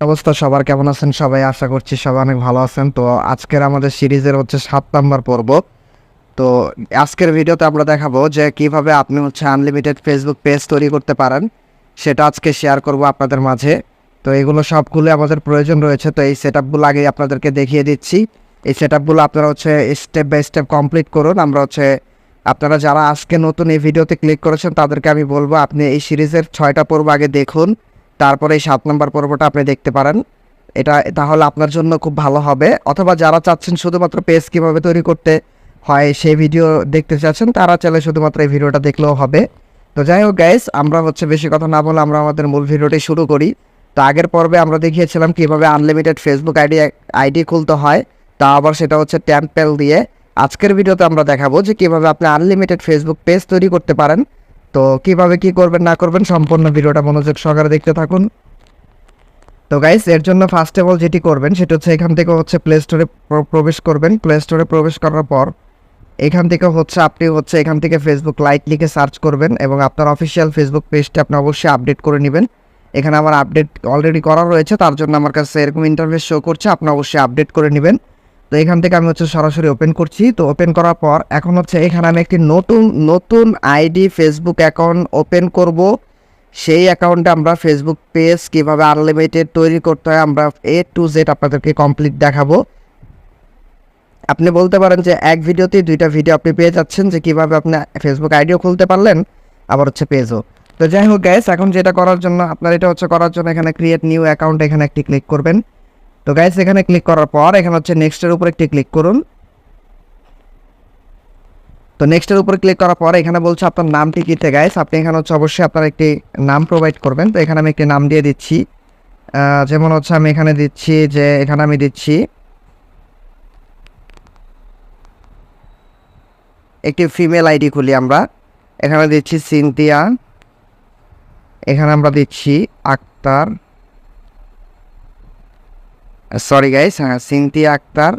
অবস্থা, সবার কেমন আছেন? সবাই আশা করছি সবাই অনেক ভালো আছেন। তো আজকের আমাদের সিরিজের হচ্ছে সাত নাম্বার পর্ব। তো আজকের ভিডিওতে আমরা দেখাবো যে কীভাবে আপনি হচ্ছে আনলিমিটেড ফেসবুক পেজ তৈরি করতে পারেন। সেটা আজকে শেয়ার করব আপনাদের মাঝে। তো এগুলো সবগুলো আমাদের প্রয়োজন রয়েছে। তো এই সেট আপগুলো আগে আপনাদেরকে দেখিয়ে দিচ্ছি। এই সেট আপগুলো আপনারা হচ্ছে স্টেপ বাই স্টেপ কমপ্লিট করুন। আমরা হচ্ছে, আপনারা যারা আজকে নতুন এই ভিডিওতে ক্লিক করেছেন, তাদেরকে আমি বলব, আপনি এই সিরিজের ছয়টা পর্ব আগে দেখুন। তারপরে এই সাত নম্বর পর্বটা আপনি দেখতে পারেন। এটা তাহলে আপনার জন্য খুব ভালো হবে। অথবা যারা চাচ্ছেন শুধুমাত্র পেজ কীভাবে তৈরি করতে হয় সেই ভিডিও দেখতে চাচ্ছেন, তারা চাইলে শুধুমাত্র এই ভিডিওটা দেখলেও হবে। তো যাই হোক গাইস আমরা হচ্ছে বেশি কথা না বলে আমরা আমাদের মূল ভিডিওটি শুরু করি। তো আগের পর্বে আমরা দেখিয়েছিলাম কীভাবে আনলিমিটেড ফেসবুক আইডি আইডি খুলতে হয়। তা আবার সেটা হচ্ছে ট্যাম্পেল দিয়ে। আজকের ভিডিওতে আমরা দেখাবো যে কীভাবে আপনি আনলিমিটেড ফেসবুক পেজ তৈরি করতে পারেন। তো কীভাবে কি করবেন না করবেন সম্পূর্ণ ভিডিওটা মনোযোগ সহকারে দেখতে থাকুন। তো গাইস এর জন্য ফার্স্ট অফ অল যেটি করবেন, সেটা হচ্ছে এখান থেকে হচ্ছে প্লে স্টোরে প্রবেশ করবেন। প্লে স্টোরে প্রবেশ করার পর এখান থেকে হচ্ছে আপনি হচ্ছে এখান থেকে ফেসবুক লাইট লিখে সার্চ করবেন এবং আপনার অফিসিয়াল ফেসবুক পেজটা আপনি অবশ্যই আপডেট করে নেবেন। এখানে আমার আপডেট অলরেডি করা রয়েছে, তার জন্য আমার কাছে এরকম ইন্টারভেস শো করছে, আপনি অবশ্যই আপডেট করে নেবেন। তো এখান থেকে আমি হচ্ছে সরাসরি ওপেন করছি। তো ওপেন করার পর এখন হচ্ছে এখানে আমি একটি নতুন নতুন আইডি ফেসবুক অ্যাকাউন্ট ওপেন করব। সেই অ্যাকাউন্টে আমরা ফেসবুক পেজ কীভাবে আনলিমিটেড তৈরি করতে হয় আমরা এ টু জেড আপনাদেরকে কমপ্লিট দেখাবো। আপনি বলতে পারেন যে এক ভিডিওতে দুইটা ভিডিও আপনি পেয়ে যাচ্ছেন যে কীভাবে আপনি ফেসবুক আইডিও খুলতে পারলেন, আবার হচ্ছে পেজও তো যাই হোক গ্যাস এখন যেটা করার জন্য, আপনার এটা হচ্ছে করার জন্য এখানে ক্রিয়েট নিউ অ্যাকাউন্ট এখানে একটি ক্লিক করবেন। তো গাইস এখানে ক্লিক করার পর, এখানে হচ্ছে নেক্সটের উপর একটি ক্লিক করুন। তো নেক্সটের উপর ক্লিক করার পর, এখানে বলছে আপনার নামটি কীতে গাইস আপনি এখানে হচ্ছে অবশ্যই আপনার একটি নাম প্রোভাইড করবেন। তো এখানে আমি একটি নাম দিয়ে দিচ্ছি। যেমন হচ্ছে আমি এখানে দিচ্ছি যে, এখানে আমি দিচ্ছি একটি ফিমেল আইডি খুলি আমরা। এখানে দিচ্ছি সিনথিয়া। এখানে আমরা দিচ্ছি আক্তার। সরি গাইস সিনথিয়া আক্তার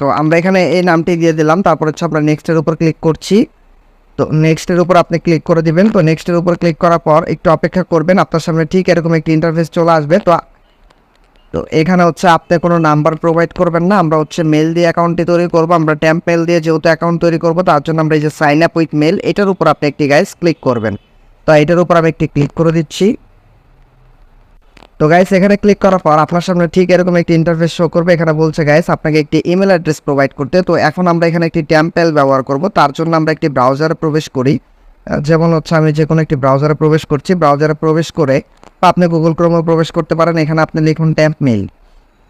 তো আমরা এখানে এই নামটি দিয়ে দিলাম। তারপর হচ্ছে আমরা নেক্সটের উপর ক্লিক করছি। তো নেক্সটের উপর আপনি ক্লিক করে দিবেন। তো নেক্সটের উপর ক্লিক করার পর একটু অপেক্ষা করবেন। আপনার সামনে ঠিক এরকম একটি ইন্টারফেস চলে আসবে। তো তো এখানে হচ্ছে আপনি কোনো নাম্বার প্রোভাইড করবেন না। আমরা হচ্ছে মেল দিয়ে অ্যাকাউন্টটি তৈরি করব। আমরা ট্যাম্প মেল দিয়ে যেহেতু অ্যাকাউন্ট তৈরি করব, তার জন্য আমরা এই যে সাইন আপ উইথ মেল এটার উপর আপনি একটি গাইস ক্লিক করবেন। তো এটার উপর আমি একটি ক্লিক করে দিচ্ছি। তো গাইস এখানে ক্লিক করার পর আপনার সামনে ঠিক এরকম একটি ইন্টারফেস শো করবে। এখানে বলছে গাইস আপনাকে একটি ইমেল অ্যাড্রেস প্রোভাইড করতে। তো এখন আমরা এখানে একটি ট্যাম্পেল ব্যবহার করব। তার জন্য আমরা একটি ব্রাউজারে প্রবেশ করি। যেমন হচ্ছে আমি যে কোনো একটি ব্রাউজারে প্রবেশ করছি। ব্রাউজারে প্রবেশ করে বা আপনি গুগল ক্রোমে প্রবেশ করতে পারেন। এখানে আপনি লিখুন ট্যাম্প মেল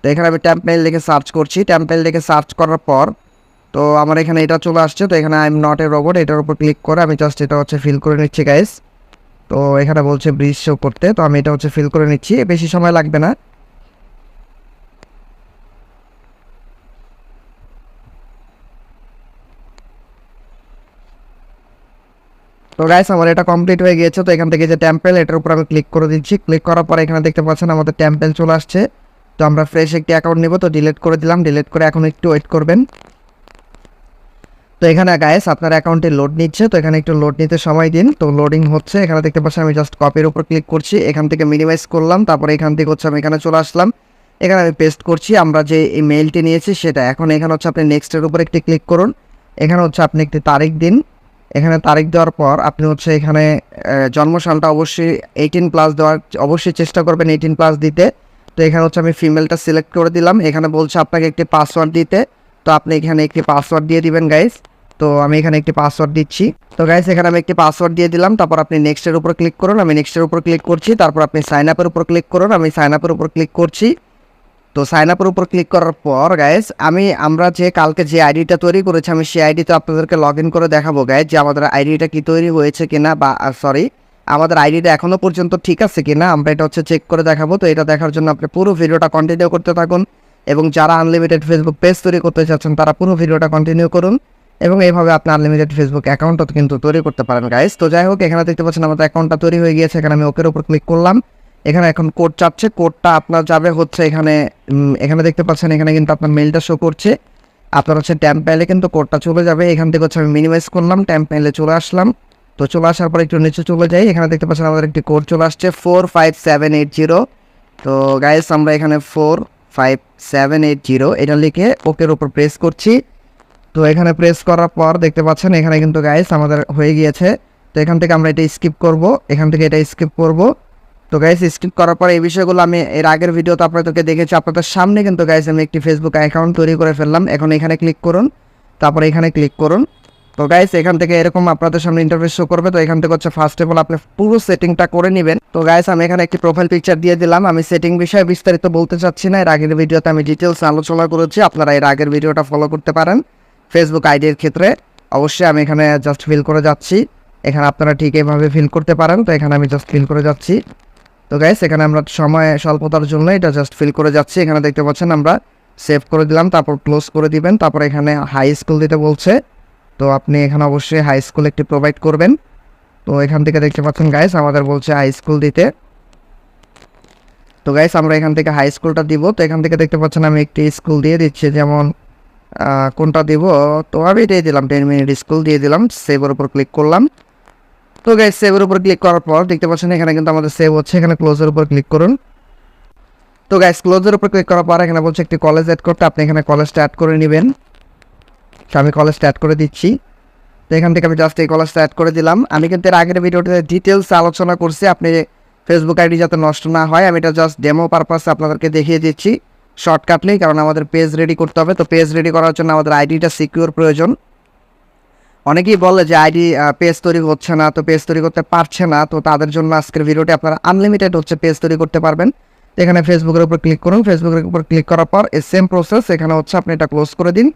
তো এখানে আমি ট্যাম্প মেল লিখে সার্চ করছি। ট্যাম্প মেল লিখে সার্চ করার পর তো আমার এখানে এটা চলে আসছে। তো এখানে I am not a robot এটার উপর ক্লিক করে আমি জাস্ট এটা হচ্ছে ফিল করে নিচ্ছি গাইস তো এখানে বলছে ব্রিজ শো করতে, তো আমি এটা হচ্ছে ফিল করে নিচ্ছি, বেশি সময় লাগবে না। তো গাইস আমার এটা কমপ্লিট হয়ে গিয়েছে, তো এখান থেকে যে টেম্পেল এটার উপর আমি ক্লিক করে দিচ্ছি। ক্লিক করার পর এখানে দেখতে পাচ্ছেন আমাদের টেম্পেল চলে আসছে। তো আমরা ফ্রেশ একটি অ্যাকাউন্ট নিব, তো ডিলিট করে দিলাম। ডিলিট করে এখন একটু ওয়েট করবেন। তো এখানে গাইস আপনার অ্যাকাউন্টে লোড নিচ্ছে তো এখানে একটু লোড নিতে সময় দিন। তো লোডিং হচ্ছে এখানে দেখতে পাচ্ছি আমি জাস্ট কপির উপর ক্লিক করছি এখান থেকে মিনিমাইজ করলাম তারপরে এখান থেকে হচ্ছে আমি এখানে চলে আসলাম। এখানে আমি পেস্ট করছি আমরা যে এই মেইলটি নিয়েছি সেটা এখন এখানে হচ্ছে আপনি নেক্সটের উপর একটি ক্লিক করুন। এখানে হচ্ছে আপনি একটি তারিখ দিন। এখানে তারিখ দেওয়ার পর আপনি হচ্ছে এখানে আহ, জন্মসালটা অবশ্যই এইটিন প্লাস দেওয়ার অবশ্যই চেষ্টা করবেন এইটিন প্লাস দিতে। তো এখানে হচ্ছে আমি ফিমেলটা সিলেক্ট করে দিলাম। এখানে বলছে আপনাকে একটি পাসওয়ার্ড দিতে। তো আপনি এখানে একটি পাসওয়ার্ড দিয়ে দিবেন গাইস তো আমি এখানে একটি পাসওয়ার্ড দিচ্ছি। তো গাইস এখানে আমি একটি পাসওয়ার্ড দিয়ে দিলাম। তারপর আপনি নেক্সটের উপর ক্লিক করুন। আমি নেক্সটের উপর ক্লিক করছি। তারপর আপনি সাইন আপের উপর ক্লিক করুন। আমি সাইন আপের উপর ক্লিক করছি। তো সাইন আপের উপর ক্লিক করার পর গাইস আমি, আমরা যে, কালকে যে আইডিটা তৈরি করেছি, আমি সেই আইডিতে আপনাদেরকে লগ ইন করে দেখাবো গাইস যে আমাদের আইডিটা কি তৈরি হয়েছে কিনা বা সরি আমাদের আইডিটা এখনও পর্যন্ত ঠিক আছে কিনা, আমরা এটা হচ্ছে চেক করে দেখাবো। তো এটা দেখার জন্য আপনি পুরো ভিডিওটা কন্টিনিউ করতে থাকুন। এবং যারা আনলিমিটেড ফেসবুক পেজ তৈরি করতে চাচ্ছেন, তারা পুরো ভিডিওটা কন্টিনিউ করুন। এবং এইভাবে আপনি আনলিমিটেড ফেসবুক অ্যাকাউন্টও কিন্তু তৈরি করতে পারেন গাইস তো যাই হোক, এখানে দেখতে পাচ্ছেন আমাদের অ্যাকাউন্টটা তৈরি হয়ে গিয়েছে। এখানে আমি ওকের উপর ক্লিক করলাম। এখানে এখন কোড চাচ্ছে। কোডটা আপনার যাবে হচ্ছে এখানে এখানে দেখতে পাচ্ছেন, এখানে কিন্তু আপনার মেলটা শো করছে। আপনার হচ্ছে ট্যাম্প পাইলে কিন্তু কোডটা চলে যাবে। এখান থেকে হচ্ছে আমি মিনিমাইজ করলাম ট্যাম্প পাইলে চলে আসলাম। তো চলে আসার পর একটু নিচে চলে যাই। এখানে দেখতে পাচ্ছেন আমাদের একটি কোড চলে আসছে four five seven eight zero তো গাইস আমরা এখানে four five seven eight zero এটা লিখে ওকের উপর প্রেস করছি। তো এখানে প্রেস করার পর দেখতে পাচ্ছেন, এখানে কিন্তু গাইস আমাদের হয়ে গিয়েছে। তো এখান থেকে আমরা এটা স্কিপ করব, এখান থেকে এটা স্কিপ করব। তো গাইস স্কিপ করার পর এই বিষয়গুলো আমি এর আগের ভিডিওতে আপনাদেরকে দেখেছি, আপনাদের সামনে কিন্তু গাইস আমি একটি ফেসবুক অ্যাকাউন্ট তৈরি করে ফেললাম। এখন এখানে ক্লিক করুন, তারপর এখানে ক্লিক করুন। তো গাইস এখান থেকে এরকম আপনাদের সামনে ইন্টারফেস শো করবে, তো এখান থেকে হচ্ছে ফার্স্ট অফ অল আপনি পুরো সেটিংটা করে নেবেন। তো গাইস আমি এখানে একটি প্রোফাইল পিকচার দিয়ে দিলাম, আমি সেটিং বিষয়ে বিস্তারিত বলতে চাচ্ছি না, এর আগের ভিডিওতে আমি ডিটেলস আলোচনা করেছি, আপনারা এর আগের ভিডিওটা ফলো করতে পারেন। ফেসবুক আইডির ক্ষেত্রে অবশ্যই আমি এখানে জাস্ট ফিল করে যাচ্ছি। এখানে আপনারা ঠিক এইভাবে ফিল করতে পারেন, তো এখানে আমি জাস্ট ফিল করে যাচ্ছি। তো গাইস এখানে আমরা সময় স্বল্পতার জন্য এটা জাস্ট ফিল করে যাচ্ছি। এখানে দেখতে পাচ্ছেন আমরা সেভ করে দিলাম, তারপর ক্লোজ করে দিবেন, তারপর এখানে হাই স্কুল দিতে বলছে। তো আপনি এখানে অবশ্যই হাই স্কুল একটি প্রোভাইড করবেন। তো এখান থেকে দেখতে পাচ্ছেন গাইস আমাদের বলছে হাই স্কুল দিতে। তো গাইস আমরা এখান থেকে হাই স্কুলটা দিব। তো এখান থেকে দেখতে পাচ্ছেন আমি একটি স্কুল দিয়ে দিচ্ছি, যেমন কোনটা দিব? তো আমি এটাই দিলাম টেন মিনিট স্কুল দিয়ে দিলাম সেভের উপর ক্লিক করলাম। তো গাইস সেভের উপর ক্লিক করার পর দেখতে পাচ্ছেন এখানে কিন্তু আমাদের সেভ হচ্ছে, এখানে ক্লোজের উপর ক্লিক করুন। তো গাইস ক্লোজের উপর ক্লিক করার পর এখানে বলছে একটি কলেজ অ্যাড করতে, আপনি এখানে কলেজটা অ্যাড করে নেবেন। তো আমি কলেজটা অ্যাড করে দিচ্ছি। তো এখান থেকে আমি জাস্ট এই কলেজটা অ্যাড করে দিলাম। আমি কিন্তু এর আগের ভিডিওতে ডিটেলস আলোচনা করছি, আপনি ফেসবুক আইডি যাতে নষ্ট না হয়, আমি এটা জাস্ট ডেমো পারপাসে আপনাদেরকে দেখিয়ে দিচ্ছি। শর্টকাটলি কারণ আমাদের পেজ রেডি করতে হবে। তো পেজ রেডি করার জন্য আমাদের আইডিটা সিকিউর প্রয়োজন। অনেকেই বলে যে আইডি পেজ তৈরি হচ্ছে না, তো পেজ তৈরি করতে পারছে না, তো তাদের জন্য আজকের ভিডিওটি আপনারা আনলিমিটেড হচ্ছে পেজ তৈরি করতে পারবেন। এখানে ফেসবুকের উপর ক্লিক করুন। ফেসবুকের উপর ক্লিক করার পর এই সেম প্রসেস এখানে হচ্ছে আপনি এটা ক্লোজ করে দিন।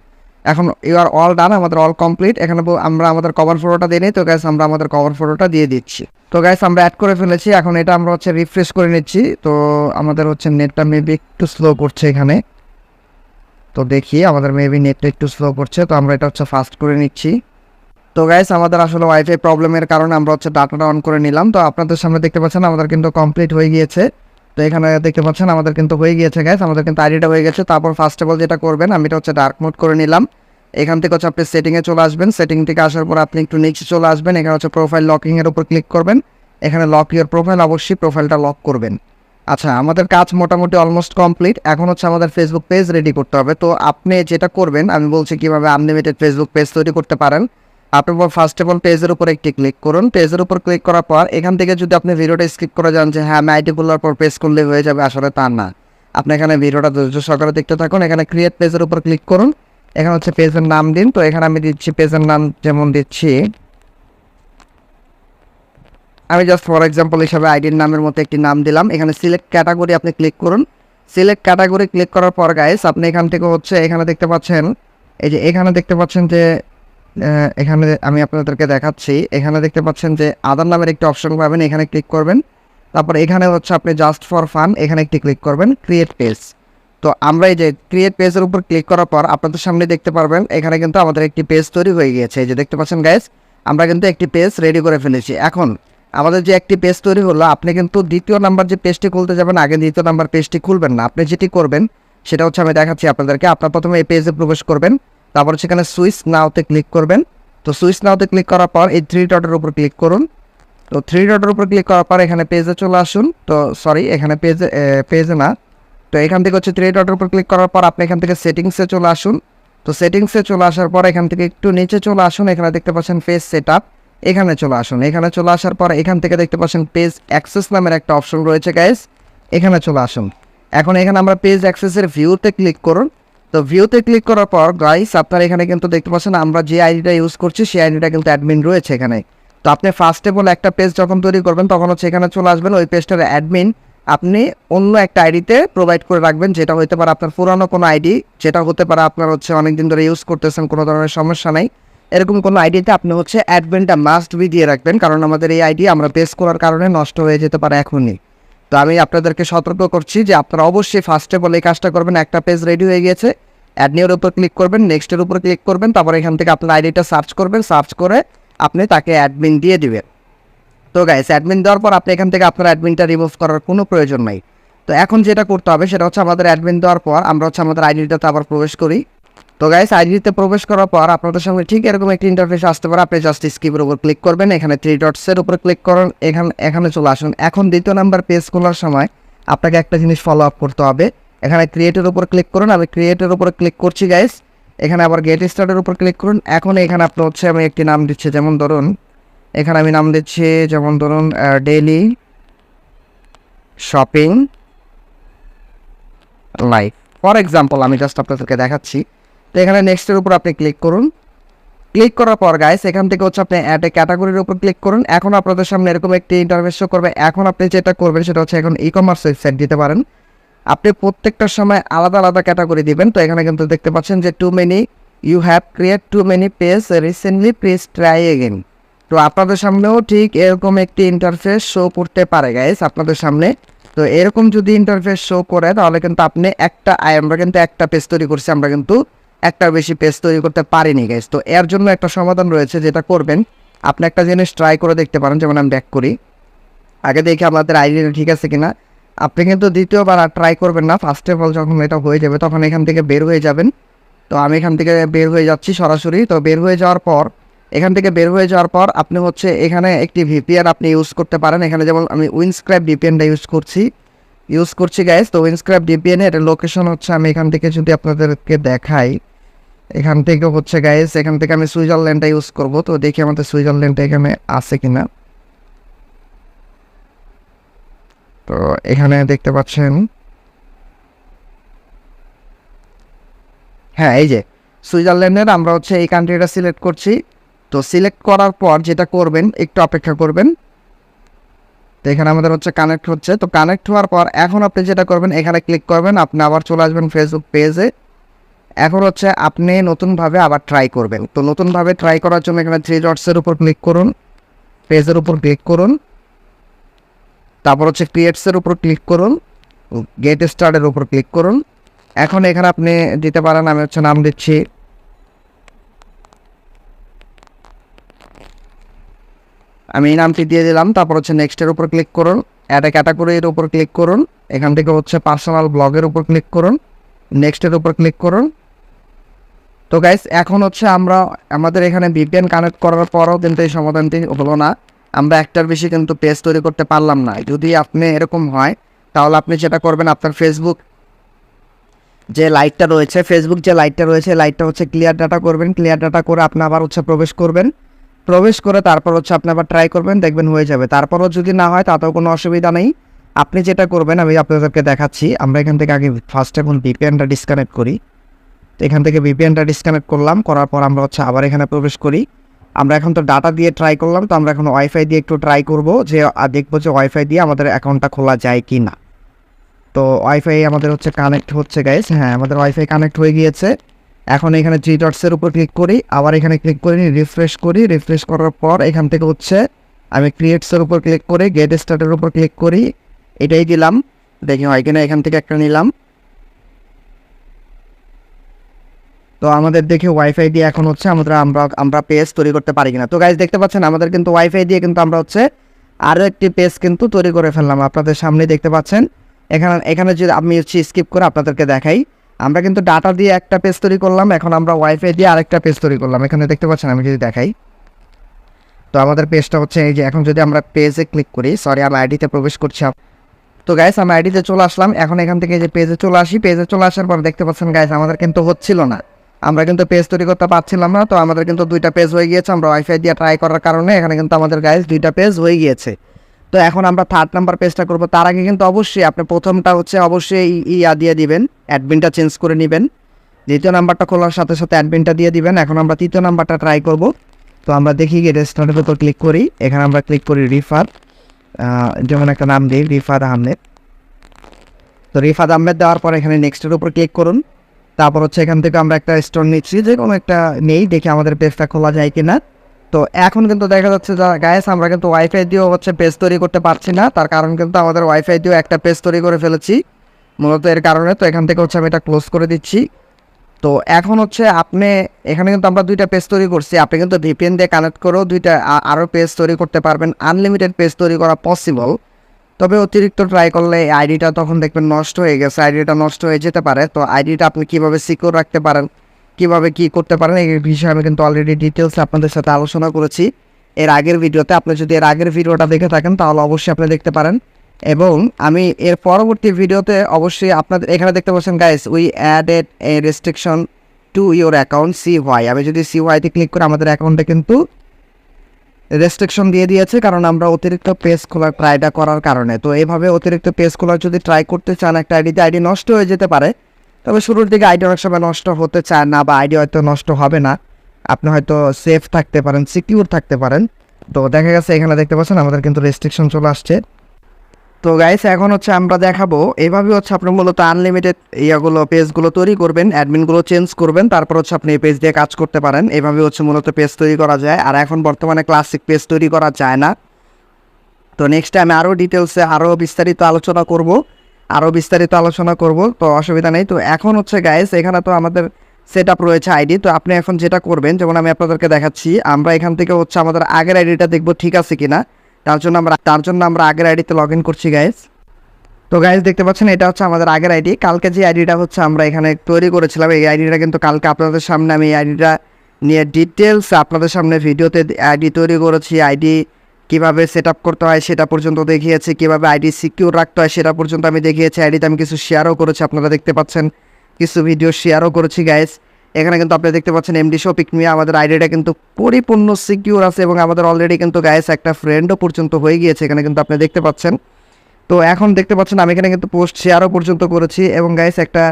এখন ইউ আর অল ডান আমাদের অল কমপ্লিট এখানে আমরা আমাদের কভার ফটোটা দিয়ে নিই। তো গ্যাস আমরা আমাদের কভার ফটোটা দিয়ে দিচ্ছি। তো গ্যাস আমরা অ্যাড করে ফেলেছি। এখন এটা আমরা হচ্ছে রিফ্রেশ করে নিচ্ছি। তো আমাদের হচ্ছে নেটটা মেবি একটু স্লো করছে এখানে। তো দেখি, আমাদের মেবি নেটটা একটু স্লো করছে। তো আমরা এটা হচ্ছে ফাস্ট করে নিচ্ছি। তো গাইস আমাদের আসলে ওয়াইফাই প্রবলেমের কারণে আমরা হচ্ছে ডাটাটা অন করে নিলাম। তো আপনাদের সামনে দেখতে পাচ্ছেন, আমাদের কিন্তু কমপ্লিট হয়ে গিয়েছে। তো এখানে দেখতে পাচ্ছেন, আমাদের কিন্তু হয়ে গিয়েছে গ্যাস আমাদের কিন্তু আইডিটা হয়ে গেছে। তারপর ফার্স্ট অফ অল যেটা করবেন, আমি এটা হচ্ছে ডার্ক মোড করে নিলাম। এখান থেকে হচ্ছে আপনি সেটিংয়ে চলে আসবেন। সেটিং থেকে আসার পর আপনি একটু নিচে চলে আসবেন। এখানে হচ্ছে প্রোফাইল লকিংয়ের উপর ক্লিক করবেন। এখানে লক ইউর প্রোফাইল অবশ্যই প্রোফাইলটা লক করবেন। আচ্ছা আমাদের কাজ মোটামুটি অলমোস্ট কমপ্লিট এখন হচ্ছে আমাদের ফেসবুক পেজ রেডি করতে হবে। তো আপনি যেটা করবেন, আমি বলছি কীভাবে আনলিমিটেড ফেসবুক পেজ তৈরি করতে পারেন। আপনি ফার্স্ট অফ অল পেজের উপর একটি ক্লিক করুন। পেজের উপর ক্লিক করার পর এখান থেকে যদি আপনি ভিডিওটা স্কিপ করে যান যে হ্যাঁ আমি আইডি খোলার পর পেজ করলে হয়ে যাবে আসলে তা না। আপনি এখানে ভিডিওটা ধৈর্য সহকারে দেখতে থাকুন। এখানে ক্রিয়েট পেজের উপর ক্লিক করুন। এখানে হচ্ছে পেজের নাম দিন। তো এখানে আমি দিচ্ছি পেজের নাম যেমন দিচ্ছি। আমি জাস্ট ফর এক্সাম্পল হিসাবে আইডির নামের মতো একটি নাম দিলাম। এখানে সিলেক্ট ক্যাটাগরি আপনি ক্লিক করুন। সিলেক্ট ক্যাটাগরি ক্লিক করার পর গাইস আপনি এখান থেকে হচ্ছে এখানে দেখতে পাচ্ছেন, এই যে এখানে দেখতে পাচ্ছেন যে এখানে আমি আপনাদেরকে দেখাচ্ছি। এখানে দেখতে পাচ্ছেন যে আদার নামের একটি অপশন পাবেন, এখানে ক্লিক করবেন। তারপর এখানে হচ্ছে আপনি জাস্ট ফর ফান এখানে একটি ক্লিক করবেন ক্রিয়েট পেজ তো আমরা এই যে ক্রিয়েট পেজের উপর ক্লিক করার পর আপনাদের সামনে দেখতে পারবেন, এখানে কিন্তু আমাদের একটি পেজ তৈরি হয়ে গিয়েছে। এই যে দেখতে পাচ্ছেন গাইস আমরা কিন্তু একটি পেজ রেডি করে ফেলেছি। এখন আমাদের যে একটি পেজ তৈরি হলো, আপনি কিন্তু দ্বিতীয় নাম্বার যে পেজটি খুলতে যাবেন, আগে দ্বিতীয় নাম্বার পেজটি খুলবেন না। আপনি যেটি করবেন, সেটা হচ্ছে আমি দেখাচ্ছি আপনাদেরকে। আপনার প্রথমে এই পেজে প্রবেশ করবেন। তারপর সেখানে সুইচ নাওতে ক্লিক করবেন। তো সুইচ নাওতে ক্লিক করার পর এই থ্রি ডটের উপর ক্লিক করুন। তো থ্রি ডটের উপর ক্লিক করার পর এখানে পেজে চলে আসুন। তো সরি এখানে পেজে পেজে না। তো এখান থেকে হচ্ছে থ্রি ডটের উপর ক্লিক করার পর আপনি এখান থেকে সেটিংসে চলে আসুন। তো সেটিংসে চলে আসার পর এখান থেকে একটু নিচে চলে আসুন। এখানে দেখতে পাচ্ছেন পেজ সেট এখানে চলে আসুন। এখানে চলে আসার পর এখান থেকে দেখতে পাচ্ছেন পেজ অ্যাক্সেস নামের একটা অপশন রয়েছে গাইস এখানে চলে আসুন। এখন এখানে আমরা পেজ অ্যাক্সেসের ভিউতে ক্লিক করুন। তো ভিউতে ক্লিক করার পর গাইস আপনারা এখানে কিন্তু দেখতে পাচ্ছেন আমরা যে আইডিটা ইউজ করছি, সেই আইডিটা কিন্তু অ্যাডমিন রয়েছে এখানে। তো আপনি ফার্স্ট অল একটা পেজ যখন তৈরি করবেন, তখন হচ্ছে এখানে চলে আসবেন, ওই পেজটার অ্যাডমিন আপনি অন্য একটা আইডিতে প্রোভাইড করে রাখবেন, যেটা হতে পারে আপনার পুরানো কোনো আইডি যেটা হতে পারে আপনার হচ্ছে অনেকদিন ধরে ইউজ করতেছেন, কোনো ধরনের সমস্যা নাই। এরকম কোনো আইডিতে আপনি হচ্ছে অ্যাডমিনটা মাস্ট বি দিয়ে রাখবেন, কারণ আমাদের এই আইডি আমরা পেজ করার কারণে নষ্ট হয়ে যেতে পারে এখনই। তো আমি আপনাদেরকে সতর্ক করছি যে আপনারা অবশ্যই ফার্স্টে বলে এই কাজটা করবেন, একটা পেজ রেডি হয়ে অ্যাডনিওর উপর ক্লিক করবেন নেক্সটের উপর ক্লিক করবেন, তারপর এখান থেকে আপনার আইডিটা সার্চ করবেন সার্চ করে আপনি তাকে অ্যাডমিন দিয়ে দিবেন। তো গাইস অ্যাডমিন দেওয়ার পর আপনি এখান থেকে আপনার অ্যাডমিনটা রিমুভ করার কোনো প্রয়োজন নাই। তো এখন যেটা করতে হবে, সেটা হচ্ছে আমাদের অ্যাডমিন দেওয়ার পর আমরা হচ্ছে আমাদের আইডিটাতে আবার প্রবেশ করি। তো গাইস আইডিতে প্রবেশ করার পর আপনাদের সামনে ঠিক এরকম একটি ইন্টারফেস আসতে পারে। আপনি জাস্ট স্কিপের উপর ক্লিক করবেন, এখানে থ্রি ডটসের উপর ক্লিক করুন, এখানে এখানে চলে আসুন। এখন দ্বিতীয় নাম্বার পেজ খোলার সময় আপনাকে একটা জিনিস ফলো আপ করতে হবে। এখানে ক্রিয়েটের উপর ক্লিক করুন। আমি ক্রিয়েটের উপর ক্লিক করছি গাইস এখানে আবার গেট স্টার্টের উপর ক্লিক করুন। এখন এখানে আপনি হচ্ছে আমি একটি নাম দিচ্ছি, যেমন ধরুন, এখানে আমি নাম দিচ্ছি, যেমন ধরুন daily shopping life for example আমি জাস্ট আপনাদেরকে দেখাচ্ছি। তো এখানে নেক্সটের উপর আপনি ক্লিক করুন। ক্লিক করার পর গাইস এখান থেকে হচ্ছে আপনি অ্যাড এ ক্যাটাগরির উপর ক্লিক করুন। এখন আপনাদের সামনে এরকম একটি ইন্টারভেস করবে। এখন আপনি যেটা করবেন, সেটা হচ্ছে এখন ই কমার্স ওয়েবসাইট দিতে পারেন। আপনি প্রত্যেকটার সময় আলাদা আলাদা ক্যাটাগরি দিবেন। তো এখানে কিন্তু দেখতে পাচ্ছেন যে too many you have create too many page recently please try again তো আপনাদের সামনেও ঠিক এরকম একটি ইন্টারফেস শো করতে পারে গাইস আপনাদের সামনে। তো এরকম যদি ইন্টারফেস শো করে, তাহলে কিন্তু আপনি একটা আমরা কিন্তু একটা পেজ তৈরি করছি, আমরা কিন্তু একটার বেশি পেজ তৈরি করতে পারিনি গাইস তো এর জন্য একটা সমাধান রয়েছে, যেটা করবেন, আপনি একটা জিনিস ট্রাই করে দেখতে পারেন, যেমন আমি ব্যাক করি। আগে দেখি আমাদের আইডিটা ঠিক আছে কিনা। আপনি কিন্তু দ্বিতীয়বার আর ট্রাই করবেন না। ফার্স্ট অফ অল যখন এটা হয়ে যাবে তখন এখান থেকে বের হয়ে যাবেন। তো আমি এখান থেকে বের হয়ে যাচ্ছি সরাসরি। তো বের হয়ে যাওয়ার পর, এখান থেকে বের হয়ে যাওয়ার পর আপনি হচ্ছে এখানে একটি ভিপিএন আপনি ইউজ করতে পারেন। এখানে যেমন আমি উইনস্ক্র্যাপ ভিপিএনটা ইউজ করছি। ইউজ করছি গাইস তো উইনস্ক্র্যাপ ভিপিএন এর লোকেশন হচ্ছে আমি এখান থেকে যদি আপনাদেরকে দেখাই, এখান থেকে হচ্ছে গাইস এখান থেকে আমি সুইজারল্যান্ডটা ইউজ করব। তো দেখি আমাদের সুইজারল্যান্ডটা এখানে আছে কিনা। তো এখানে দেখতে পাচ্ছেন। হ্যাঁ এই যে, সুইজারল্যান্ডের আমরা হচ্ছে এই কান্ট্রিটা সিলেক্ট করছি। তো সিলেক্ট করার পর যেটা করবেন, একটু অপেক্ষা করবেন। তো এখানে আমাদের হচ্ছে কানেক্ট হচ্ছে। তো কানেক্ট হওয়ার পর এখন আপনি যেটা করবেন, এখানে ক্লিক করবেন। আপনি আবার চলে আসবেন ফেসবুক পেজে এখন হচ্ছে আপনি নতুনভাবে আবার ট্রাই করবেন। তো নতুনভাবে ট্রাই করার জন্য এখানে থ্রি ডটসের উপর ক্লিক করুন। পেজের উপর ক্লিক করুন। তারপর হচ্ছে ক্রিয়েটসের উপর ক্লিক করুন গেট স্টার্টের উপর ক্লিক করুন। এখন এখানে আপনি দিতে পারেন, আমি হচ্ছে নাম দিচ্ছি। আমি এই নামটি দিয়ে দিলাম, তারপর হচ্ছে নেক্সটের উপর ক্লিক করুন। অ্যাড ক্যাটাগরির উপর ক্লিক করুন। এখান থেকে হচ্ছে পার্সোনাল ব্লগের উপর ক্লিক করুন। নেক্সটের উপর ক্লিক করুন। তো গাইস এখন হচ্ছে আমরা, আমাদের এখানে ভিপিএন কানেক্ট করার পরও কিন্তু এই সমাধানটি হলো না। আমরা একটার বেশি কিন্তু পেজ তৈরি করতে পারলাম না। যদি আপনি এরকম হয়, তাহলে আপনি যেটা করবেন, আপনার ফেসবুক যে লাইটটা রয়েছে ফেসবুক যে লাইটটা রয়েছে লাইটটা হচ্ছে ক্লিয়ার ডাটা করবেন। ক্লিয়ার ডাটা করে আপনি আবার হচ্ছে প্রবেশ করবেন। প্রবেশ করে তারপর হচ্ছে আপনি আবার ট্রাই করবেন, দেখবেন হয়ে যাবে। তারপরও যদি না হয়, তাতেও কোনো অসুবিধা নেই। আপনি যেটা করবেন, আমি আপনাদেরকে দেখাচ্ছি। আমরা এখান থেকে আগে ফার্স্ট এখন ভিপিএনটা ডিসকানেক্ট করি। তো এখান থেকে ভিপিএনটা ডিসকানেক্ট করলাম। করার পর আমরা হচ্ছে আবার এখানে প্রবেশ করি। আমরা এখন তো ডাটা দিয়ে ট্রাই করলাম, তো আমরা এখন ওয়াইফাই দিয়ে একটু ট্রাই করব যে দেখব যে ওয়াইফাই দিয়ে আমাদের অ্যাকাউন্টটা খোলা যায় কি না তো ওয়াইফাই আমাদের হচ্ছে কানেক্ট হচ্ছে গাইস হ্যাঁ আমাদের ওয়াইফাই কানেক্ট হয়ে গিয়েছে। এখন এখানে থ্রি ডটসের উপর ক্লিক করি, আবার এখানে ক্লিক করে রিফ্রেশ করি। রিফ্রেশ করার পর এখান থেকে হচ্ছে আমি ক্রিয়েটসের উপর ক্লিক করে গেট স্টার্টের উপর ক্লিক করি। এটাই দিলাম। দেখি হয় এখান থেকে একটা নিলাম। তো আমাদের দেখে ওয়াইফাই দিয়ে এখন হচ্ছে আমাদের আমরা আমরা পেজ তৈরি করতে পারি কিনা। তো গাইজ দেখতে পাচ্ছেন আমাদের কিন্তু ওয়াইফাই দিয়ে কিন্তু আমরা হচ্ছে আরও একটি পেজ কিন্তু তৈরি করে ফেললাম। আপনাদের সামনে দেখতে পাচ্ছেন। এখানে এখানে যদি আমি হচ্ছে স্কিপ করে আপনাদেরকে দেখাই, আমরা কিন্তু ডাটা দিয়ে একটা পেজ তৈরি করলাম, এখন আমরা ওয়াইফাই দিয়ে আরেকটা পেজ তৈরি করলাম। এখানে দেখতে পাচ্ছেন, আমি যদি দেখাই। তো আমাদের পেজটা হচ্ছে এই যে, এখন যদি আমরা পেজে ক্লিক করি সরি আমি আইডিতে প্রবেশ করছি। তো গাইস আমি আইডিতে চলে আসলাম। এখন এখান থেকে যে পেজে চলে আসি পেজে চলে আসার পর দেখতে পাচ্ছেন গাইস আমাদের কিন্তু হচ্ছিল না। আমরা কিন্তু পেজ তৈরি করতে পারছিলাম না, তো আমাদের কিন্তু দুইটা পেজ হয়ে গিয়েছে। আমরা ওয়াইফাই দিয়ে ট্রাই করার কারণে এখানে কিন্তু আমাদের গাইস দুইটা পেজ হয়ে গিয়েছে। তো এখন আমরা থার্ড নাম্বার পেজটা করব। তার আগে কিন্তু অবশ্যই আপনি প্রথমটা হচ্ছে অবশ্যই ইয়া দিয়ে দিবেন অ্যাডমিনটা চেঞ্জ করে নেবেন। দ্বিতীয় নাম্বারটা খোলার সাথে সাথে অ্যাডমিনটা দিয়ে দিবেন। এখন আমরা তৃতীয় নাম্বারটা ট্রাই করব। তো আমরা দেখি গিয়ে রেস্টার্টের উপর ক্লিক করি। এখানে আমরা ক্লিক করি রিফার যেমন একটা নাম দিই রিফার আহমেদ তো রিফাত আহমেদ দেওয়ার পর এখানে নেক্সটের উপর ক্লিক করুন। তারপর হচ্ছে এখান থেকে আমরা একটা স্টোর নিচ্ছি যে কোনো একটা নেই, দেখি আমাদের পেজটা খোলা যায় কিনা। তো এখন কিন্তু দেখা যাচ্ছে যারা গায়েস আমরা কিন্তু ওয়াইফাই দিয়েও হচ্ছে পেজ তৈরি করতে পারছি না। তার কারণ কিন্তু আমাদের ওয়াইফাই দিয়েও একটা পেজ তৈরি করে ফেলেছি। মূলত এর কারণে তো এখান থেকে হচ্ছে আমি এটা ক্লোজ করে দিচ্ছি। তো এখন হচ্ছে আপনি, এখানে কিন্তু আমরা দুইটা পেজ তৈরি করছি। আপনি কিন্তু ভিপিএন দিয়ে কানেক্ট করেও দুইটা আরও পেজ তৈরি করতে পারবেন। আনলিমিটেড পেজ তৈরি করা পসিবল তবে অতিরিক্ত ট্রাই করলে আইডিটা তখন দেখবেন নষ্ট হয়ে গেছে, আইডিটা নষ্ট হয়ে যেতে পারে। তো আইডিটা আপনি কীভাবে সিকিউর রাখতে পারেন, কীভাবে কি করতে পারেন, এই বিষয়ে আমি কিন্তু অলরেডি ডিটেলস আপনাদের সাথে আলোচনা করেছি। এর আগের ভিডিওতে আপনি যদি এর আগের ভিডিওটা দেখে থাকেন, তাহলে অবশ্যই আপনি দেখতে পারেন। এবং আমি এর পরবর্তী ভিডিওতে অবশ্যই আপনাদের এখানে দেখতে পাচ্ছেন guys we added a restriction to your account see why আমি যদি সি ওয়াইতে ক্লিক করে, আমাদের অ্যাকাউন্টে কিন্তু রেস্ট্রিকশন দিয়ে দিয়েছে, কারণ আমরা অতিরিক্ত পেজ খোলার ট্রাইটা করার কারণে। তো এইভাবে অতিরিক্ত পেজ খোলার যদি ট্রাই করতে চান, একটা আইডিতে আইডি নষ্ট হয়ে যেতে পারে। তবে শুরুর দিকে আইডি অনেক সময় নষ্ট হতে চায় না, বা আইডি হয়তো নষ্ট হবে না। আপনি হয়তো সেফ থাকতে পারেন সিকিউর থাকতে পারেন। তো দেখা গেছে, এখানে দেখতে পাচ্ছেন আমাদের কিন্তু রেস্ট্রিকশন চলে আসছে। তো গাইস এখন হচ্ছে আমরা দেখাবো। এভাবে হচ্ছে আপনি মূলত আনলিমিটেড ইয়াগুলো পেজগুলো তৈরি করবেন অ্যাডমিনগুলো চেঞ্জ করবেন, তারপর হচ্ছে আপনি এই পেজ দিয়ে কাজ করতে পারেন। এইভাবে হচ্ছে মূলত পেজ তৈরি করা যায়। আর এখন বর্তমানে ক্লাসিক পেজ তৈরি করা যায় না। তো নেক্সট টাইম আরও ডিটেলসে আরও বিস্তারিত আলোচনা করব। আরও বিস্তারিত আলোচনা করব, তো অসুবিধা নেই। তো এখন হচ্ছে গাইস এখানে তো আমাদের সেট আপ রয়েছে আইডি তো আপনি এখন যেটা করবেন, যেমন আমি আপনাদেরকে দেখাচ্ছি, আমরা এখান থেকে হচ্ছে আমাদের আগের আইডিটা দেখব ঠিক আছে কিনা। তার জন্য আমরা তার জন্য আমরা আগের আইডিতে লগ ইন করছি গাইজ তো গাইস দেখতে পাচ্ছেন, এটা হচ্ছে আমাদের আগের আইডি কালকে যে আইডিটা হচ্ছে আমরা এখানে তৈরি করেছিলাম, এই আইডিটা কিন্তু কালকে আপনাদের সামনে আমি এই আইডিটা নিয়ে ডিটেলস আপনাদের সামনে ভিডিওতে আইডি তৈরি করেছি। আইডি কীভাবে সেট আপ করতে হয় সেটা পর্যন্ত দেখিয়েছি, কীভাবে আইডি সিকিউর রাখতে হয় সেটা পর্যন্ত আমি দেখিয়েছি। আইডিতে আমি কিছু শেয়ারও করেছি, আপনারা দেখতে পাচ্ছেন। কিছু ভিডিও শেয়ারও করেছি গাইস এখানে কিন্তু আপনি দেখতে পাচ্ছেন এমডি শপিক মিয়া আমাদের আইডিটা কিন্তু পরিপূর্ণ সিকিউর আছে এবং আমাদের অলরেডি কিন্তু গায়েস একটা ফ্রেন্ডও পর্যন্ত হয়ে গিয়েছে, এখানে কিন্তু আপনি দেখতে পাচ্ছেন। তো এখন দেখতে পাচ্ছেন আমি এখানে কিন্তু পোস্ট শেয়ারও পর্যন্ত করেছি এবং গাইস একটা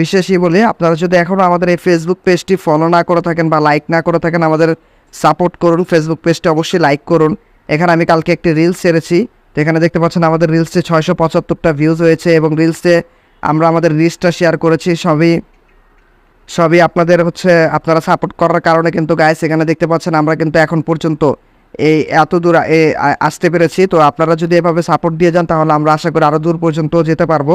বিশেষই বলি, আপনারা যদি এখনও আমাদের এই ফেসবুক পেজটি ফলো না করে থাকেন বা লাইক না করে থাকেন, আমাদের সাপোর্ট করুন ফেসবুক পেজটি অবশ্যই লাইক করুন। এখানে আমি কালকে একটি রিলস ছেড়েছি, তো এখানে দেখতে পাচ্ছেন আমাদের রিলসে ছয়শো পঁচাত্তরটা ভিউজ হয়েছে এবং রিলসে আমরা আমাদের রিলসটা শেয়ার করেছি, সবই সবই আপনাদের হচ্ছে, আপনারা সাপোর্ট করার কারণে কিন্তু গায়ে সেখানে দেখতে পাচ্ছেন আমরা কিন্তু এখন পর্যন্ত এই এত দূর আসতে পেরেছি। তো আপনারা যদি এভাবে সাপোর্ট দিয়ে যান, তাহলে আমরা আশা করি আরও দূর পর্যন্ত যেতে পারব।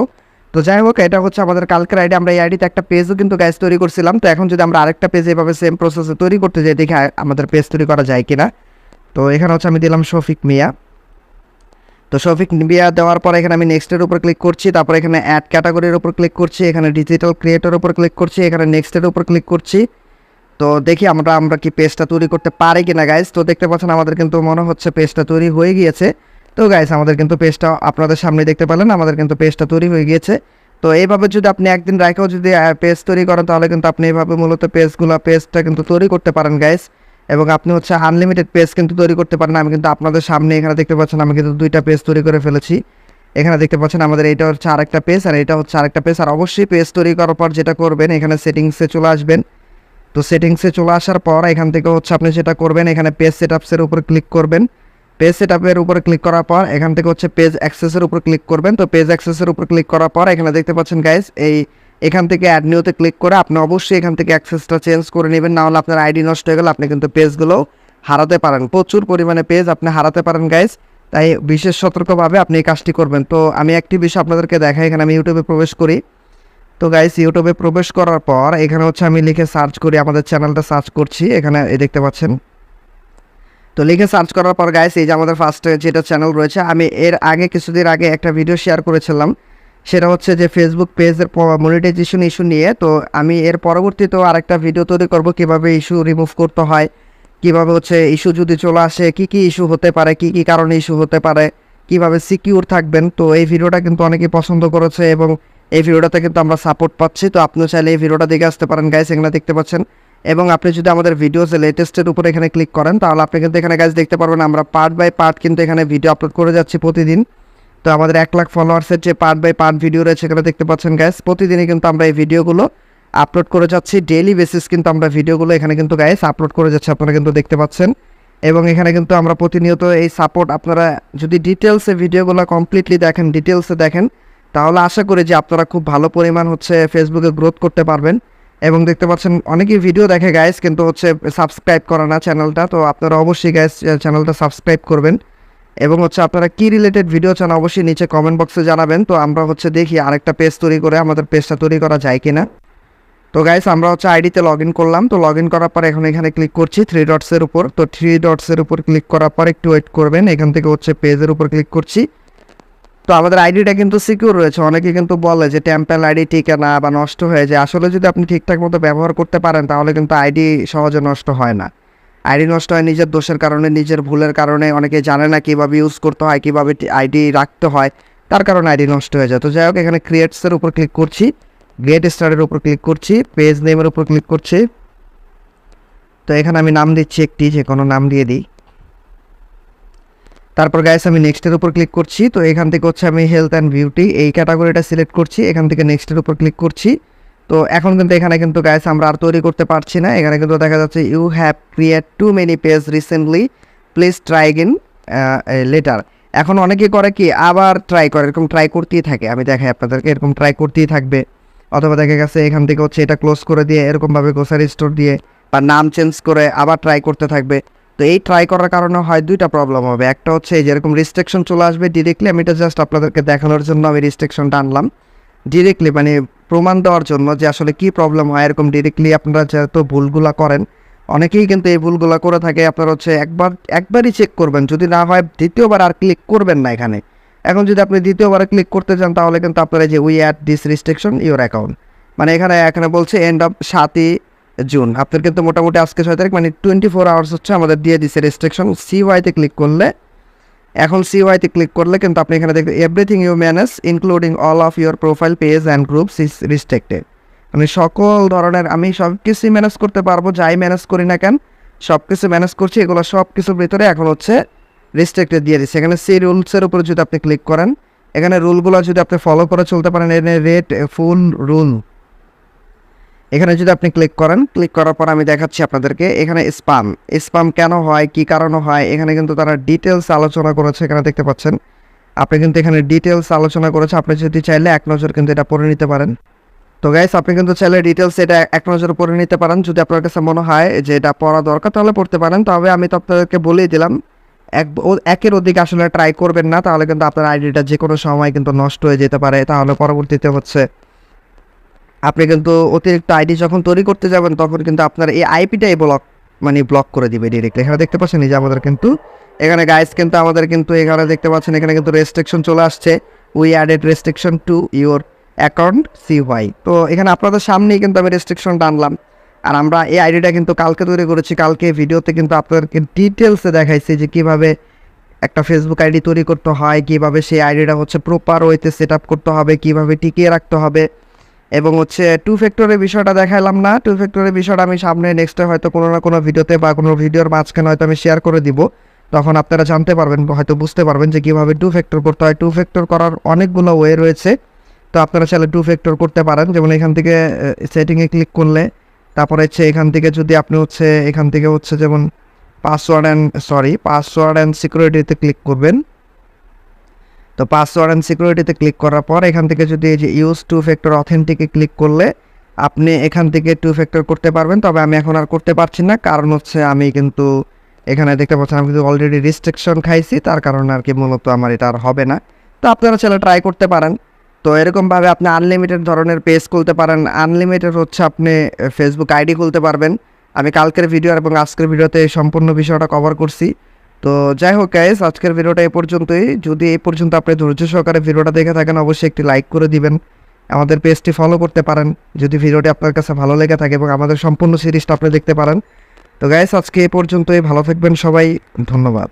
তো যাই হোক, এটা হচ্ছে আমাদের কালকের আইডি আমরা এই আইডিতে একটা পেজও কিন্তু গাইস তৈরি করছিলাম। তো এখন যদি আমরা আরেকটা পেজ এভাবে সেম প্রসেসে তৈরি করতে যাই, দেখি আমাদের পেজ তৈরি করা যায় কিনা। তো এখানে হচ্ছে আমি দিলাম শফিক মিয়া। তো শফিক মিয়া দেওয়ার পর এখানে আমি নেক্সটের উপর ক্লিক করছি, তারপর এখানে অ্যাড ক্যাটাগরির উপর ক্লিক করছি, এখানে ডিজিটাল ক্রিয়েটর উপর ক্লিক করছি, এখানে নেক্সটের উপর ক্লিক করছি। তো দেখি আমরা আমরা কি পেজটা তৈরি করতে পারি কিনা গাইজ তো দেখতে পাচ্ছেন আমাদের কিন্তু মনে হচ্ছে পেজটা তৈরি হয়ে গিয়েছে। তো গাইজ আমাদের কিন্তু পেজটা আপনাদের সামনে দেখতে পেলেন, আমাদের কিন্তু পেজটা তৈরি হয়ে গিয়েছে। তো এইভাবে যদি আপনি একদিন রাখেও যদি পেজ তৈরি করেন, তাহলে কিন্তু আপনি এইভাবে মূলত পেজগুলো পেজটা কিন্তু তৈরি করতে পারেন গাইজ এবং আপনি হচ্ছে আনলিমিটেড পেজ কিন্তু তৈরি করতে পারেন। আমি কিন্তু আপনাদের সামনে এখানে দেখতে পাচ্ছেন, আমি কিন্তু দুইটা পেজ তৈরি করে ফেলেছি। এখানে দেখতে পাচ্ছেন আমাদের এটা হচ্ছে আরেকটা পেজ আর এটা হচ্ছে আরেকটা পেজ আর অবশ্যই পেজ তৈরি করার পর যেটা করবেন, এখানে সেটিংসে চলে আসবেন। তো সেটিংসে চলে আসার পর এখান থেকে হচ্ছে আপনি যেটা করবেন, এখানে পেজ সেট আপসের উপর ক্লিক করবেন। পেজ সেটআপের উপর ক্লিক করার পর এখান থেকে হচ্ছে পেজ অ্যাক্সেসের উপর ক্লিক করবেন। তো পেজ অ্যাক্সেসের উপর ক্লিক করার পর এখানে দেখতে পাচ্ছেন গাইস এই এখান থেকে অ্যাড নিউতে ক্লিক করে আপনি অবশ্যই এখান থেকে অ্যাক্সেসটা চেঞ্জ করে নেবেন। না হলে আপনার আইডি নষ্ট হয়ে গেলে আপনি কিন্তু পেজগুলো হারাতে পারেন। প্রচুর পরিমাণে পেজ আপনি হারাতে পারেন গাইস তাই বিশেষ সতর্কভাবে আপনি এই কাজটি করবেন। তো আমি একটি বিষয় আপনাদেরকে দেখাই, এখানে আমি ইউটিউবে প্রবেশ করি। তো গাইস ইউটিউবে প্রবেশ করার পর এখানে হচ্ছে আমি লিখে সার্চ করি, আমাদের চ্যানেলটা সার্চ করছি। এখানে এই দেখতে পাচ্ছেন। তো লিখে সার্চ করার পর গাইস এই যে আমাদের ফার্স্টে যেটা চ্যানেল রয়েছে, আমি এর আগে কিছুদিন আগে একটা ভিডিও শেয়ার করেছিলাম। সেটা হচ্ছে যে ফেসবুক পেজের মনিটাইজেশন ইস্যু নিয়ে। তো আমি এর পরবর্তীতেও আরেকটা ভিডিও তৈরি করব, কীভাবে ইস্যু রিমুভ করতে হয়, কীভাবে হচ্ছে ইস্যু যদি চলে আসে, কি কি ইস্যু হতে পারে, কি কি কারণে ইস্যু হতে পারে, কীভাবে সিকিউর থাকবেন। তো এই ভিডিওটা কিন্তু অনেকেই পছন্দ করেছে এবং এই ভিডিওটাতে কিন্তু আমরা সাপোর্ট পাচ্ছি। তো আপনিও চাইলে এই ভিডিওটা দেখে আসতে পারেন গাইস এখানে দেখতে পাচ্ছেন। এবং আপনি যদি আমাদের ভিডিওসে লেটেস্টের উপরে এখানে ক্লিক করেন, তাহলে আপনি কিন্তু এখানে গাইস দেখতে পারবেন আমরা পার্ট বাই পার্ট কিন্তু এখানে ভিডিও আপলোড করে যাচ্ছি প্রতিদিন। তো আমাদের এক লাখ ফলোয়ার্সের যে পার্ট বাই পার্ট ভিডিও রয়েছে এখানে দেখতে পাচ্ছেন গাইস প্রতিদিনই কিন্তু আমরা এই ভিডিওগুলো আপলোড করে যাচ্ছি। ডেইলি বেসিস কিন্তু আমরা ভিডিওগুলো এখানে কিন্তু গাইস আপলোড করে যাচ্ছি, আপনারা কিন্তু দেখতে পাচ্ছেন। এবং এখানে কিন্তু আমরা প্রতিনিয়ত এই সাপোর্ট আপনারা যদি ডিটেলসে ভিডিওগুলো কমপ্লিটলি দেখেন ডিটেলসে দেখেন, তাহলে আশা করি যে আপনারা খুব ভালো পরিমাণ হচ্ছে ফেসবুকে গ্রোথ করতে পারবেন। এবং দেখতে পাচ্ছেন অনেকেই ভিডিও দেখে গাইস কিন্তু হচ্ছে সাবস্ক্রাইব করে না চ্যানেলটা তো আপনারা অবশ্যই গাইস চ্যানেলটা সাবস্ক্রাইব করবেন। এবং হচ্ছে আপনারা কি রিলেটেড ভিডিও চান অবশ্যই নিচে কমেন্ট বক্সে জানাবেন। তো আমরা হচ্ছে দেখি আরেকটা পেজ তৈরি করে আমাদের পেজটা তৈরি করা যায় কিনা। তো গাইস আমরা হচ্ছে আইডিতে লগ করলাম। তো লগ করার পর এখন এখানে ক্লিক করছি থ্রি ডটসের উপর। তো থ্রি ডটসের উপর ক্লিক করার পর একটু ওয়েট করবেন। এখান থেকে হচ্ছে পেজের উপর ক্লিক করছি। তো আমাদের আইডিটা কিন্তু সিকিউর রয়েছে। অনেকে কিন্তু বলে যে টেম্পেল আইডি ঠিকানা বা নষ্ট হয়ে যায়। আসলে যদি আপনি ঠিকঠাক মতো ব্যবহার করতে পারেন, তাহলে কিন্তু আইডি সহজে নষ্ট হয় না। আইডি নষ্ট হয় নিজের দোষের কারণে, নিজের ভুলের কারণে। অনেকে জানে না কীভাবে ইউজ করতে হয়, কীভাবে আইডি রাখতে হয়। তার কারণে আইডি নষ্ট হয়ে যায়। তো যাই হোক, এখানে ক্রিয়েটসের উপর ক্লিক করছি। গেট স্টারের উপর ক্লিক করছি। পেজ নেমের উপর ক্লিক করছি। তো এখানে আমি নাম দিচ্ছি একটি, যে কোনো নাম দিয়ে দিই। তারপর গাইস আমি নেক্সটের উপর ক্লিক করছি। তো এখান থেকে হচ্ছে আমি হেলথ অ্যান্ড বিউটি এই ক্যাটাগরিটা সিলেক্ট করছি। এখান থেকে নেক্সটের উপর ক্লিক করছি। তো এখন কিন্তু এখানে কিন্তু গাইস আমরা আর তৈরি করতে পারছি না। এখানে কিন্তু দেখা যাচ্ছে you have create too many page recently please try in later এখন অনেকে করে কি, আবার ট্রাই করে, এরকম ট্রাই করতেই থাকে। আমি দেখাই আপনাদেরকে, এরকম ট্রাই করতেই থাকবে। অথবা দেখা গেছে এখান থেকে হচ্ছে এটা ক্লোজ করে দিয়ে, এরকমভাবে গ্রোসারি স্টোর দিয়ে বা নাম চেঞ্জ করে আবার ট্রাই করতে থাকবে। তো এই ট্রাই করার কারণে হয় দুইটা প্রবলেম হবে। একটা হচ্ছে যেরকম রিস্ট্রিকশন চলে আসবে ডিরেক্টলি আমি এটা জাস্ট আপনাদেরকে দেখানোর জন্য আমি রিস্ট্রিকশনটা আনলাম। ডিরেক্টলি মানে প্রমাণ দেওয়ার জন্য যে আসলে কি প্রবলেম হয়, এরকম ডিরেক্টলি আপনারা যেহেতু ভুলগুলা করেন, অনেকেই কিন্তু এই ভুলগুলো করে থাকে। আপনারা হচ্ছে একবার, একবারই চেক করবেন। যদি না হয়, দ্বিতীয়বার আর ক্লিক করবেন না এখানে। এখন যদি আপনি দ্বিতীয়বার ক্লিক করতে চান, তাহলে কিন্তু আপনারা যে we add this restriction your account মানে এখানে এখানে বলছে এন্ড অফ সাতই জুন আপনার কিন্তু মোটামুটি আজকে ছয় তারিখ মানে টোয়েন্টি ফোর আওয়ার্স হচ্ছে আমাদের দিয়ে দিছে রেস্ট্রিকশন সি ওয়াইতে ক্লিক করলে এখন সি ওয়াইতে ক্লিক করলে কিন্তু আপনি এখানে দেখবেন everything you manage including all of your profile page and groups is restricted মানে সকল ধরনের আমি সব কিছুই ম্যানেজ করতে পারব, যাই ম্যানেজ করি না কেন সব কিছু ম্যানেজ করছি, এগুলো সব কিছুর ভিতরে এখন হচ্ছে রেস্ট্রিক্টেড দিয়ে দিচ্ছে। এখানে সেই রুলসের উপরে যদি আপনি ক্লিক করেন, এখানে রুলগুলো যদি আপনি ফলো করে চলতে পারেন এখানে রেট ফুল রুল এখানে যদি আপনি ক্লিক করেন ক্লিক করার পর আমি দেখাচ্ছি আপনাদেরকে, এখানে স্পাম স্পাম কেন হয়, কি কারণে হয়, এখানে কিন্তু তারা ডিটেলস আলোচনা করেছে, এখানে দেখতে পাচ্ছেন। আপনি কিন্তু এখানে ডিটেলস আলোচনা করেছে, আপনি যদি চাইলে এক নজর কিন্তু এটা পড়ে নিতে পারেন। তো গাইস আপনি কিন্তু চাইলে ডিটেলস এটা এক নজরে পড়ে নিতে পারেন। যদি আপনার কাছে মনে হয় যে এটা পড়া দরকার, তাহলে পড়তে পারেন। তবে আমি তো আপনাদেরকে বলেই দিলাম, এক একের অধিক আসলে ট্রাই করবেন না, তাহলে কিন্তু আপনার আইডিটা যে কোনো সময় কিন্তু নষ্ট হয়ে যেতে পারে। তাহলে পরবর্তীতে হচ্ছে আপনি কিন্তু অতিরিক্ত আইডি যখন তৈরি করতে যাবেন, তখন কিন্তু আপনার এই আইপিটাই ব্লক মানে ব্লক করে দিবে ডিরেক্টলি এখানে দেখতে পাচ্ছেন, এই যে আমাদের কিন্তু, এখানে গাইস কিন্তু আমাদের কিন্তু এখানে দেখতে পাচ্ছেন, এখানে কিন্তু রেস্ট্রিকশন চলে আসছে। We added restriction to your account see why তো এখানে আপনাদের সামনেই কিন্তু আমি রেস্ট্রিকশনটা আনলাম। আর আমরা এই আইডিটা কিন্তু কালকে তৈরি করেছি, কালকে ভিডিওতে কিন্তু আপনাদেরকে ডিটেলসে দেখাইছি যে কীভাবে একটা ফেসবুক আইডি তৈরি করতে হয়, কীভাবে সেই আইডিটা হচ্ছে প্রপার ওয়েতে সেট আপ করতে হবে, কীভাবে টিকিয়ে রাখতে হবে। এবং হচ্ছে টু ফ্যাক্টরের বিষয়টা দেখাইলাম না। টু ফ্যাক্টরের বিষয়টা আমি সামনে নেক্সটে হয়তো কোনো না কোনো ভিডিওতে বা কোনো ভিডিওর মাঝখানে হয়তো আমি শেয়ার করে দিব। তখন আপনারা জানতে পারবেন, হয়তো বুঝতে পারবেন যে কীভাবে টু ফ্যাক্টর করতে হয়। টু ফ্যাক্টর করার অনেকগুলো ওয়ে রয়েছে। তো আপনারা চাইলে টু ফ্যাক্টর করতে পারেন। যেমন এখান থেকে সেটিংয়ে ক্লিক করলে, তারপরে হচ্ছে এখান থেকে যদি আপনি হচ্ছে, এখান থেকে হচ্ছে যেমন password and sorry password and সিকিউরিটিতে click করবেন। তো পাসওয়ার্ড অ্যান্ড সিকিউরিটিতে ক্লিক করার পর এখান থেকে যদি এই যে ইউজ টু ফ্যাক্টর অথেন্টিকে ক্লিক করলে আপনি এখান থেকে টু ফ্যাক্টর করতে পারবেন। তবে আমি এখন আর করতে পারছি না। কারণ হচ্ছে আমি কিন্তু এখানে দেখতে পাচ্ছেন আমি কিন্তু অলরেডি রিস্ট্রিকশন খাইছি। তার কারণে আর কি মূলত আমার এটা আর হবে না। তো আপনারা ছেলে ট্রাই করতে পারেন। তো এরকমভাবে আপনি আনলিমিটেড ধরনের পেজ খুলতে পারেন। আনলিমিটেড হচ্ছে আপনি ফেসবুক আইডি খুলতে পারবেন। আমি কালকের ভিডিও এবং আজকের ভিডিওতে সম্পূর্ণ বিষয়টা কভার করছি। তো যাই হোক গাইস আজকের ভিডিওটা এ পর্যন্তই। যদি এই পর্যন্ত আপনি ধৈর্য সহকারে ভিডিওটা দেখে থাকেন, অবশ্যই একটি লাইক করে দিবেন। আমাদের পেজটি ফলো করতে পারেন। যদি ভিডিওটি আপনার কাছে ভালো লেগে থাকে এবং আমাদের সম্পূর্ণ সিরিজটা আপনি দেখতে পারেন। তো গাইস আজকে এ পর্যন্তই। ভালো থাকবেন সবাই। ধন্যবাদ।